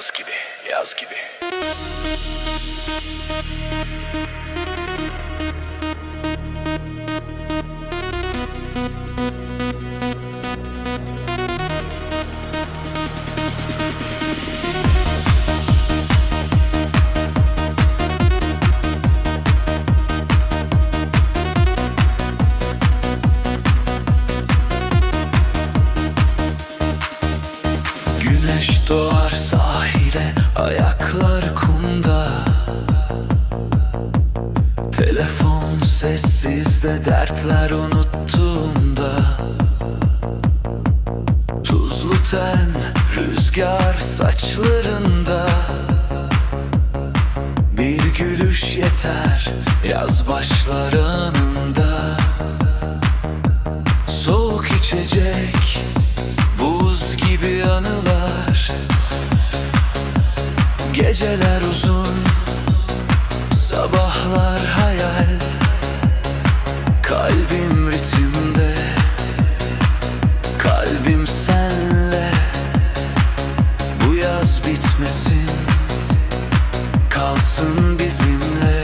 Yaz gibi, yaz gibi. Sessizde Dertler unuttuğumda Tuzlu ten Rüzgar saçlarında Bir gülüş yeter Yaz başlar anında Soğuk içecek Buz gibi anılar Geceler uzun Sabahlar Kalbim ritimde Kalbim senle. Bu yaz bitmesin Kalsın bizimle.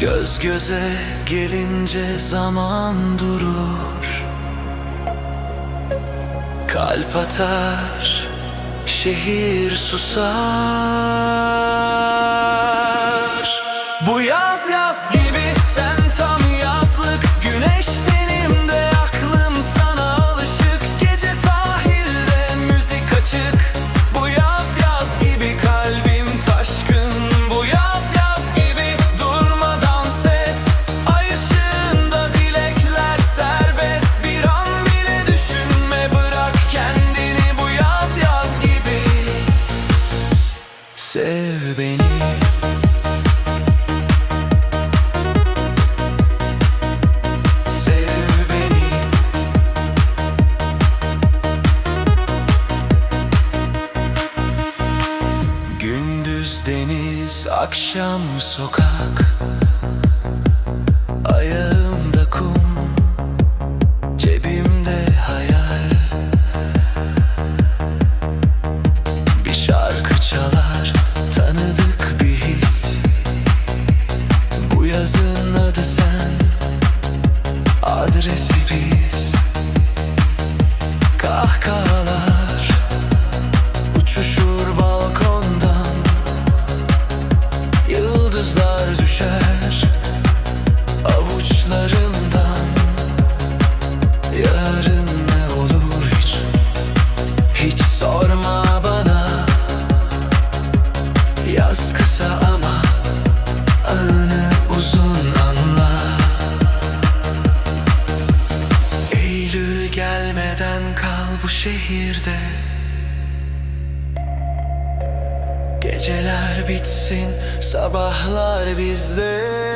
Göz göze gelince zaman durur. Kalp atar, şehir susar akşam sokak Ayağımda kum, cebimde hayal. Bir şarkı çalar, tanıdık bir his. Bu yazın adı sen, adresi biz. Kahkahalar Geceler bitsin, sabahlar bizde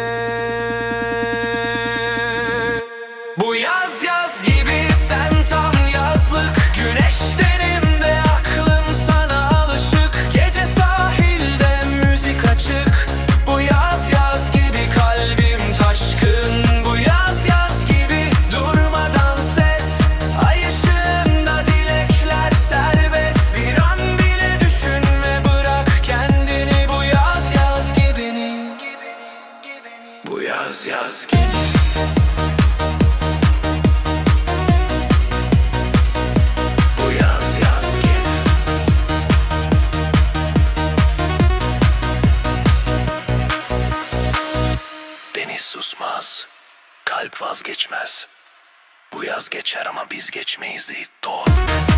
yaz yaz gibi Deniz susmaz, kalp vazgeçmez. Bu yaz geçer ama biz geçmeyiz Doğru.